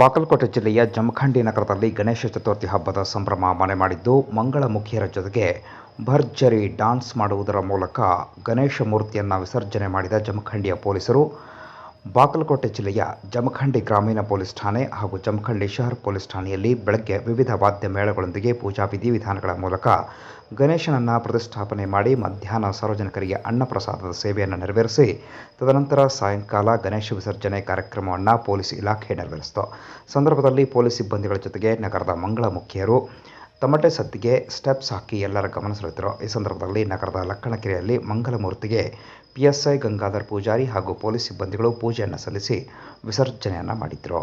ಬಾಗಲಕೋಟೆ ಜಿಲ್ಲೆಯ ಜಮಖಂಡಿ ನಗರದಲ್ಲಿ ಗಣೇಶ ಚತುರ್ಥಿ ಹಬ್ಬದ ಸಂಭ್ರಮ ಮನೆ ಮಾಡಿದ್ದು ಮಂಗಳಮುಖಿಯರ ಜೊತೆಗೆ ಭರ್ಜರಿ ಡಾನ್ಸ್ ಮಾಡುವುದರ ಮೂಲಕ ಗಣೇಶ ಮೂರ್ತಿಯನ್ನು ವಿಸರ್ಜನೆ ಮಾಡಿದ ಜಮಖಂಡಿಯ ಪೊಲೀಸರು. ಬಾಗಲಕೋಟೆ ಜಿಲ್ಲೆಯ ಜಮಖಂಡಿ ಗ್ರಾಮೀಣ ಪೊಲೀಸ್ ಠಾಣೆ ಹಾಗೂ ಜಮಖಂಡಿ ಶಹರ್ ಪೊಲೀಸ್ ಠಾಣೆಯಲ್ಲಿ ಬೆಳಗ್ಗೆ ವಿವಿಧ ವಾದ್ಯ ಮೇಳಗಳೊಂದಿಗೆ ಪೂಜಾ ವಿಧಿವಿಧಾನಗಳ ಮೂಲಕ ಗಣೇಶನನ್ನು ಪ್ರತಿಷ್ಠಾಪನೆ ಮಾಡಿ ಮಧ್ಯಾಹ್ನ ಸಾರ್ವಜನಿಕರಿಗೆ ಅನ್ನಪ್ರಸಾದದ ಸೇವೆಯನ್ನು ನೆರವೇರಿಸಿ, ತದನಂತರ ಸಾಯಂಕಾಲ ಗಣೇಶ ವಿಸರ್ಜನೆ ಕಾರ್ಯಕ್ರಮವನ್ನು ಪೊಲೀಸ್ ಇಲಾಖೆ ನೆರವೇರಿಸಿತು. ಸಂದರ್ಭದಲ್ಲಿ ಪೊಲೀಸ್ ಸಿಬ್ಬಂದಿಗಳ ಜೊತೆಗೆ ನಗರದ ಮಂಗಳ ಮುಖ್ಯರು ತಮಟೆ ಸದ್ದಿಗೆ ಸ್ಟೆಪ್ಸ್ ಹಾಕಿ ಎಲ್ಲರ ಗಮನ ಸೆಳೆದರು. ಈ ಸಂದರ್ಭದಲ್ಲಿ ನಗರದ ಲಕ್ಕಣಕೆರೆಯಲ್ಲಿ ಮಂಗಲಮೂರ್ತಿಗೆ ಪಿಎಸ್ಐ ಗಂಗಾಧರ್ ಪೂಜಾರಿ ಹಾಗೂ ಪೊಲೀಸ್ ಸಿಬ್ಬಂದಿಗಳು ಪೂಜೆಯನ್ನು ಸಲ್ಲಿಸಿ ವಿಸರ್ಜನೆಯನ್ನು ಮಾಡಿದರು.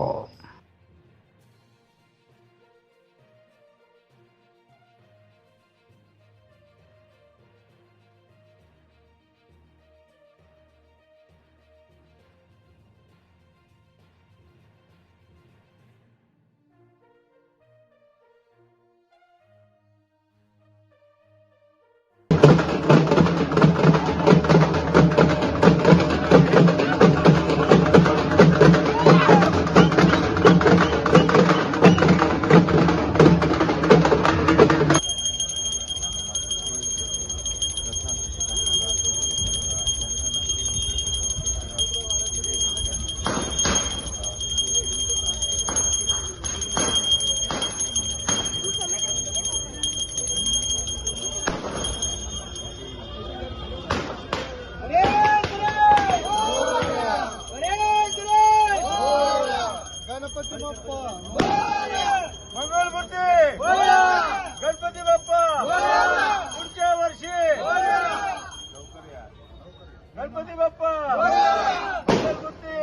मंगळमूर्ती गणपती बाप्पा. पुढच्या वर्षी. गणपती बाप्पा. मंगळमूर्ती